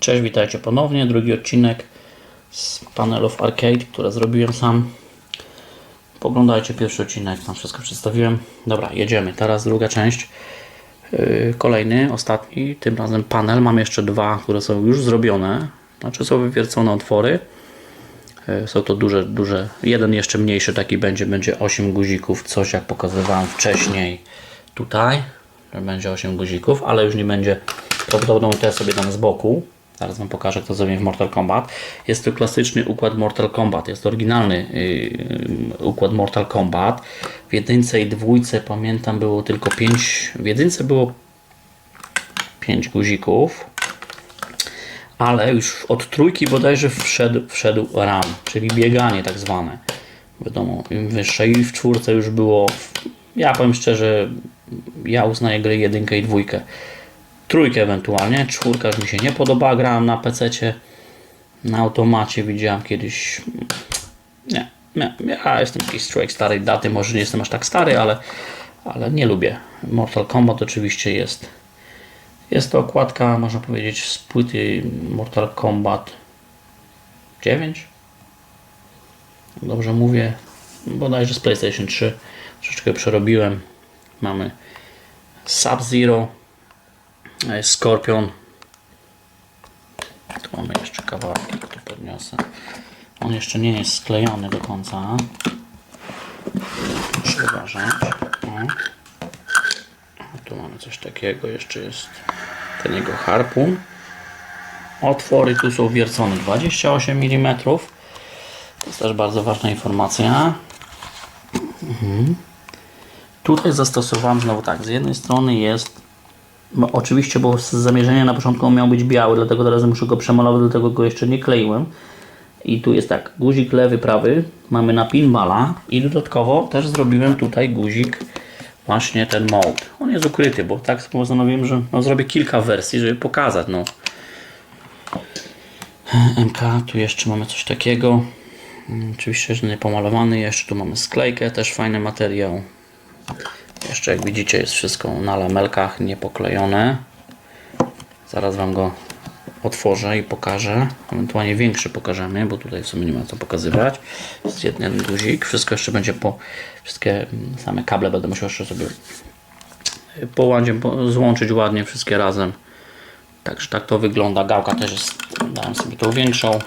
Cześć, witajcie ponownie. Drugi odcinek z panelów arcade, które zrobiłem sam. Poglądajcie pierwszy odcinek, tam wszystko przedstawiłem. Dobra, jedziemy. Teraz druga część. Yy, Kolejny, ostatni, tym razem panel. Mam jeszcze dwa, które są już zrobione. Znaczy są wywiercone otwory. Yy, Są to duże, duże. Jeden jeszcze mniejszy taki będzie, będzie 8 guzików, coś jak pokazywałem wcześniej tutaj. Będzie 8 guzików, ale już nie będzie prawdopodobnie te sobie dam z boku. Zaraz Wam pokażę, kto zrobił w Mortal Kombat. Jest to klasyczny układ Mortal Kombat. Jest to oryginalny yy, układ Mortal Kombat. W jedynce i dwójce pamiętam było tylko 5. W jedynce było 5 guzików. Ale już od trójki bodajże wszedł, wszedł RAM, czyli bieganie tak zwane. Wiadomo, im wyższe i w czwórce już było. Ja powiem szczerze, ja uznaję gry jedynkę i dwójkę. Trójkę ewentualnie, czwórka już mi się nie podoba, grałem na PC, na automacie widziałem kiedyś. Nie, nie, ja jestem jakiś człowiek starej daty, może nie jestem aż tak stary, ale, ale nie lubię. Mortal Kombat oczywiście jest. Jest to okładka, można powiedzieć, z płyty Mortal Kombat 9. Dobrze mówię, bodajże z PlayStation 3. Troszeczkę przerobiłem. Mamy Sub-Zero, Scorpion. Tu mamy jeszcze kawałek, tu podniosę. On jeszcze nie jest sklejony do końca. Muszę uważać. Tu mamy coś takiego, jeszcze jest ten jego harpun. Otwory tu są wiercone 28 mm. To jest też bardzo ważna informacja. Mhm. Tutaj zastosowałem znowu tak, z jednej strony jest oczywiście, bo z zamierzenia na początku miał być biały, dlatego teraz muszę go przemalować, dlatego go jeszcze nie kleiłem. I tu jest tak, guzik lewy, prawy, mamy na pinballa i dodatkowo też zrobiłem tutaj guzik właśnie ten mode. On jest ukryty, bo tak postanowiłem, że no, zrobię kilka wersji, żeby pokazać. No. MK, tu jeszcze mamy coś takiego. Mm, Oczywiście, że nie pomalowany. Jeszcze tu mamy sklejkę, też fajny materiał. Jeszcze jak widzicie jest wszystko na lamelkach, niepoklejone. Zaraz Wam go otworzę i pokażę. Ewentualnie większy pokażemy, bo tutaj w sumie nie ma co pokazywać. Jest jeden guzik. Wszystko jeszcze będzie po... Wszystkie mm, same kable będę musiał jeszcze sobie poładzie, po, złączyć ładnie wszystkie razem. Także tak to wygląda. Gałka też jest, dałem sobie tą większą.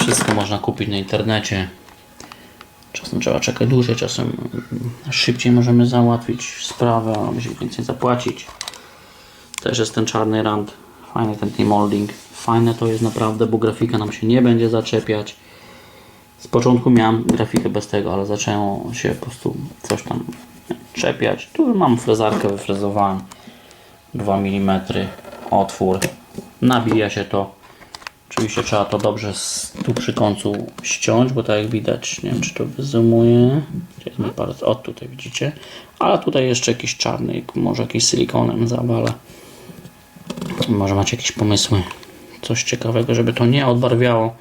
Wszystko można kupić na internecie. Czasem trzeba czekać dłużej, czasem szybciej możemy załatwić sprawę, a musimy więcej zapłacić. Też jest ten czarny rand. Fajny ten team molding. Fajne to jest naprawdę, bo grafika nam się nie będzie zaczepiać. Z początku miałem grafikę bez tego, ale zaczęło się po prostu coś tam czepiać. Tu mam frezarkę, wyfrezowałem 2 mm otwór. Nabija się to. Oczywiście trzeba to dobrze z, tu przy końcu ściąć, bo tak jak widać, nie wiem czy to wyzumuje. O tutaj widzicie. Ale tutaj jeszcze jakiś czarny, może jakiś silikonem zawala. Może macie jakieś pomysły, coś ciekawego, żeby to nie odbarwiało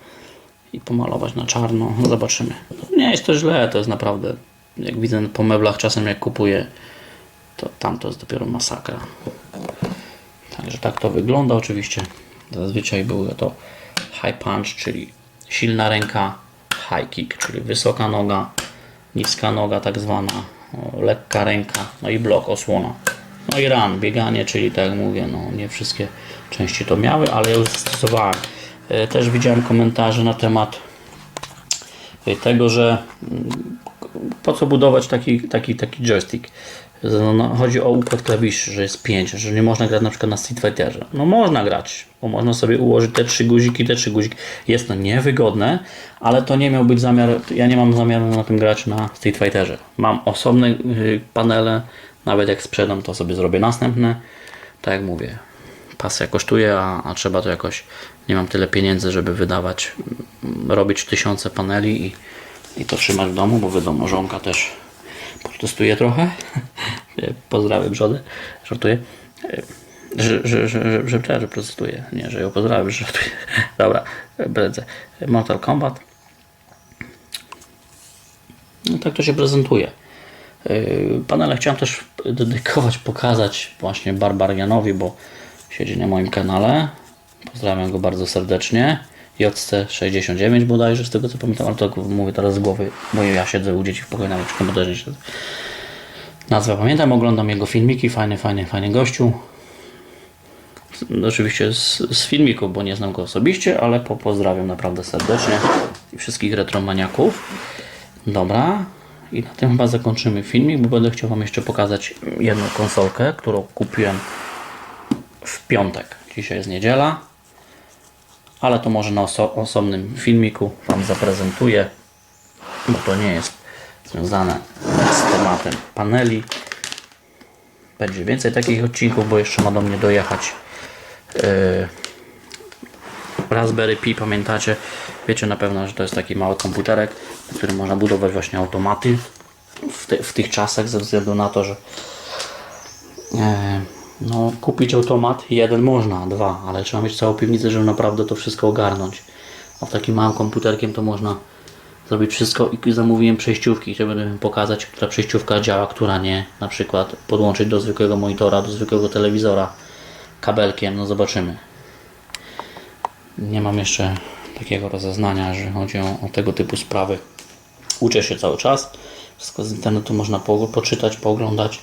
i pomalować na czarno. No zobaczymy. Nie jest to źle, to jest naprawdę, jak widzę po meblach czasem jak kupuję, to tam to jest dopiero masakra. Także tak to wygląda oczywiście. Zazwyczaj było to high punch, czyli silna ręka, high kick, czyli wysoka noga, niska noga tak zwana, lekka ręka, no i blok, osłona. No i run, bieganie, czyli tak jak mówię, no nie wszystkie części to miały, ale ja już zastosowałem. E, Też widziałem komentarze na temat e, tego, że mm, po co budować taki, taki, taki joystick. No, no, chodzi o układ klawiszy, że jest 5, że nie można grać na przykład na Street Fighterze. No można grać, bo można sobie ułożyć te trzy guziki, te trzy guziki. Jest to niewygodne, ale to nie miał być zamiar, ja nie mam zamiaru na tym grać na Street Fighterze. Mam osobne y, panele, nawet jak sprzedam to sobie zrobię następne. Tak jak mówię, pasja kosztuje, a, a trzeba to jakoś, nie mam tyle pieniędzy, żeby wydawać, mm, robić tysiące paneli i, i to trzymać w domu, bo wiadomo, żonka też protestuje trochę. Pozdrawiam żonę, żartuję. Że, że, że, że, że, protestuje. Nie, że ją pozdrawiam, że żartuję. Dobra, będę. Mortal Kombat. No tak to się prezentuje. Yy, Panele chciałem też dedykować, pokazać właśnie Barbarianowi, bo siedzi na moim kanale. Pozdrawiam go bardzo serdecznie. JC69 bodajże, z tego co pamiętam, ale to mówię teraz z głowy, bo ja siedzę u dzieci w pokoju, przy komputerze siedzę. Nazwę pamiętam, oglądam jego filmiki, fajny, fajny, fajny gościu. Oczywiście z, z filmików, bo nie znam go osobiście, ale po, pozdrawiam naprawdę serdecznie i wszystkich retromaniaków. Dobra, i na tym chyba zakończymy filmik, bo będę chciał Wam jeszcze pokazać jedną konsolkę, którą kupiłem w piątek. Dzisiaj jest niedziela, ale to może na oso osobnym filmiku Wam zaprezentuję, bo to nie jest związane z tematem paneli. Będzie więcej takich odcinków, bo jeszcze ma do mnie dojechać yy, Raspberry Pi, pamiętacie? Wiecie na pewno, że to jest taki mały komputerek, na którym można budować właśnie automaty w, w tych czasach, ze względu na to, że e, no, kupić automat jeden można, dwa, ale trzeba mieć całą piwnicę, żeby naprawdę to wszystko ogarnąć. A w takim małym komputerkiem to można zrobić wszystko i zamówiłem przejściówki, żeby pokazać, która przejściówka działa, która nie. Na przykład podłączyć do zwykłego monitora, do zwykłego telewizora kabelkiem, no zobaczymy. Nie mam jeszcze takiego rozeznania, że chodzi o, o tego typu sprawy. Uczę się cały czas. Wszystko z internetu można po, poczytać, pooglądać.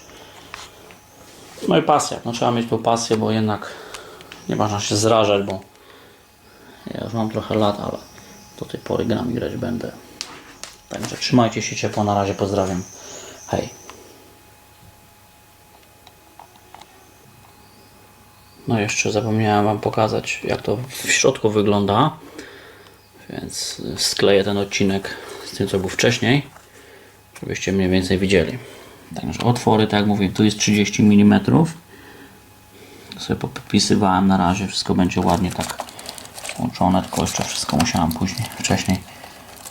No i pasja. No, trzeba mieć tą pasję, bo jednak nie można się zrażać, bo ja już mam trochę lat, ale do tej pory gram grać będę. Także trzymajcie się ciepło. Na razie pozdrawiam. Hej. No jeszcze zapomniałem Wam pokazać jak to w środku wygląda. Więc skleję ten odcinek z tym co był wcześniej. Żebyście mniej więcej widzieli. Także otwory, tak jak mówię, tu jest 30 mm. To sobie podpisywałem na razie. Wszystko będzie ładnie tak włączone. Tylko jeszcze wszystko musiałem później, wcześniej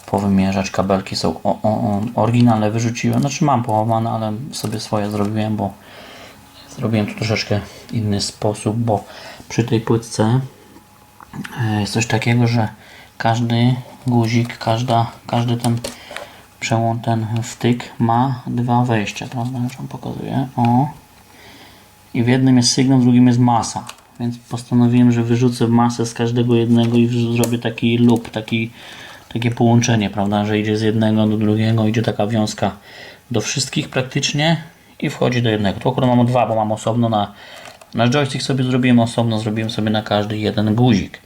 powymierzać. Kabelki są o, o, o, oryginalne wyrzuciłem. Znaczy mam połowane, ale sobie swoje zrobiłem, bo zrobiłem to troszeczkę inny sposób, bo przy tej płytce e, jest coś takiego, że każdy guzik, każda, każdy ten przełącz, ten wtyk ma dwa wejścia, prawda? Już wam pokazuję. O. I w jednym jest sygnał, w drugim jest masa. Więc postanowiłem, że wyrzucę masę z każdego jednego i zrobię taki loop, taki, takie połączenie, prawda? Że idzie z jednego do drugiego, idzie taka wiązka do wszystkich praktycznie i wchodzi do jednego. Tu akurat mam dwa, bo mam osobno na nasz joystick sobie zrobiłem osobno, zrobiłem sobie na każdy jeden guzik.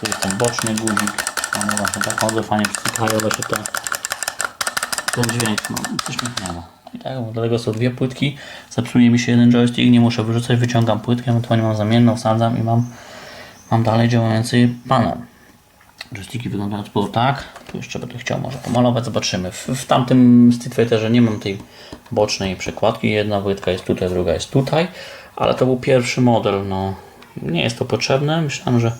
Tu jest ten boczny guzik. Mamy właśnie tak chodzę, fajnie przystykają się te, ten dźwięk. No, coś ma. I tak, bo do tego są dwie płytki. Zepsuje mi się jeden joystick, nie muszę wyrzucać, wyciągam płytkę, ewentualnie mam zamienną, wsadzam i mam, mam dalej działający panel. Joysticki wyglądają było tak. Tu jeszcze będę chciał może pomalować, zobaczymy. W, w tamtym Street Fighterze nie mam tej bocznej przekładki. Jedna płytka jest tutaj, druga jest tutaj. Ale to był pierwszy model. No, nie jest to potrzebne. Myślałem, że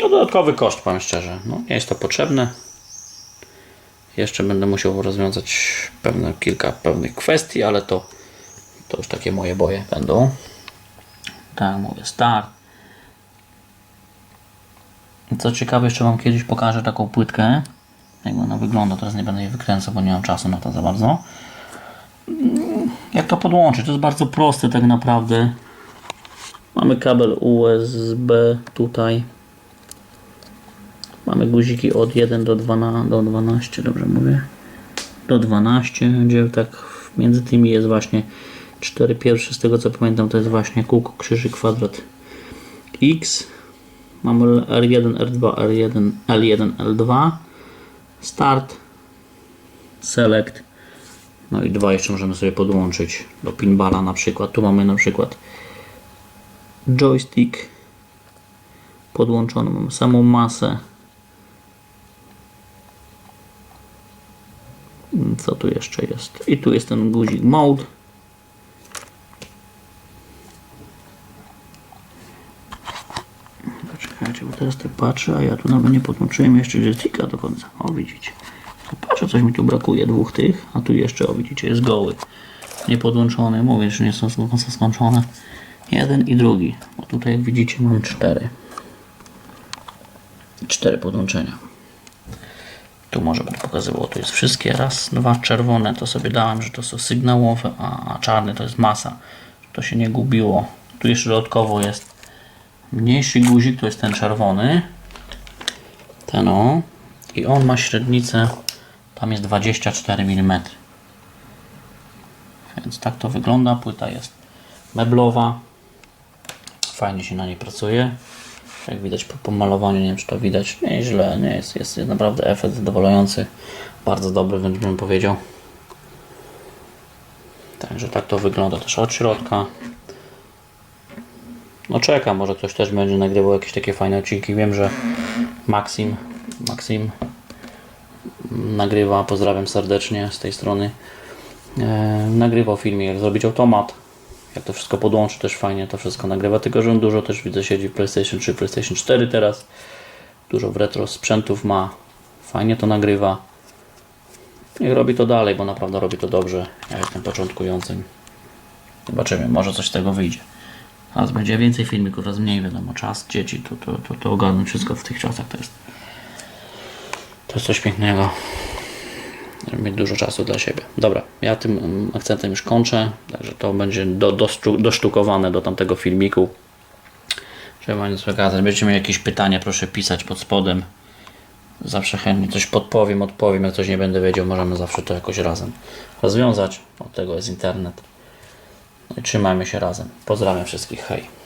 no, dodatkowy koszt, powiem szczerze. No, nie jest to potrzebne. Jeszcze będę musiał rozwiązać pewne, kilka pewnych kwestii, ale to, to już takie moje boje będą. Tak, mówię, start. Co ciekawe, jeszcze Wam kiedyś pokażę taką płytkę. Jak ona wygląda, teraz nie będę jej wykręcał, bo nie mam czasu na to za bardzo. Jak to podłączyć? To jest bardzo proste tak naprawdę. Mamy kabel USB tutaj. Mamy guziki od 1 do 12, do 12 dobrze mówię? Do 12, gdzie tak między tymi jest właśnie 4 pierwsze, z tego co pamiętam, to jest właśnie kółko, krzyżyk, kwadrat X. Mamy R1, R2, R1, L1, L2. Start. Select. No i dwa jeszcze możemy sobie podłączyć do pinballa na przykład. Tu mamy na przykład joystick podłączony. Mamy samą masę. Co tu jeszcze jest? I tu jest ten guzik mode. Poczekajcie, bo teraz tak patrzę, a ja tu nawet nie podłączyłem jeszcze joysticka do końca. O, widzicie. Patrzę, coś mi tu brakuje, dwóch tych, a tu jeszcze, o widzicie, jest goły. Nie podłączony, mówię, że nie są do końca skończone. Jeden i drugi, bo tutaj jak widzicie mam cztery. Cztery podłączenia. Tu może będę pokazywał, tu jest wszystkie. Raz, dwa, czerwone to sobie dałem, że to są sygnałowe, a, a to jest masa. To się nie gubiło. Tu jeszcze dodatkowo jest Mniejszy guzik to jest ten czerwony. Ten o. I on ma średnicę, tam jest 24 mm. Więc tak to wygląda. Płyta jest meblowa. Fajnie się na niej pracuje. Jak widać po pomalowaniu, nie wiem czy to widać, nie źle, nie jest, jest, naprawdę efekt zadowalający. Bardzo dobry, wręcz bym powiedział. Także tak to wygląda też od środka. No czekam, może ktoś też będzie nagrywał jakieś takie fajne odcinki. Wiem, że Maxim, Maxim nagrywa, pozdrawiam serdecznie z tej strony. E, nagrywał filmik, jak zrobić automat. Jak to wszystko podłączy, też fajnie to wszystko nagrywa. Tylko, że on dużo też widzę siedzi w PlayStation 3, PlayStation 4 teraz. Dużo w retro sprzętów ma. Fajnie to nagrywa. Niech robi to dalej, bo naprawdę robi to dobrze. Ja jestem początkującym. Zobaczymy, może coś z tego wyjdzie. Raz będzie więcej filmików, raz mniej, wiadomo, czas, dzieci, to, to, to, to ogarnąć wszystko w tych czasach to jest. To jest coś pięknego. Mieć dużo czasu dla siebie. Dobra, ja tym mm, akcentem już kończę, także to będzie do, doszczu- dosztukowane do tamtego filmiku. Wam nic przekazać. Będziecie mieli jakieś pytania, proszę pisać pod spodem. Zawsze chętnie coś podpowiem, odpowiem. Jak coś nie będę wiedział, możemy zawsze to jakoś razem rozwiązać. Od tego jest internet. No i trzymajmy się razem. Pozdrawiam wszystkich. Hej.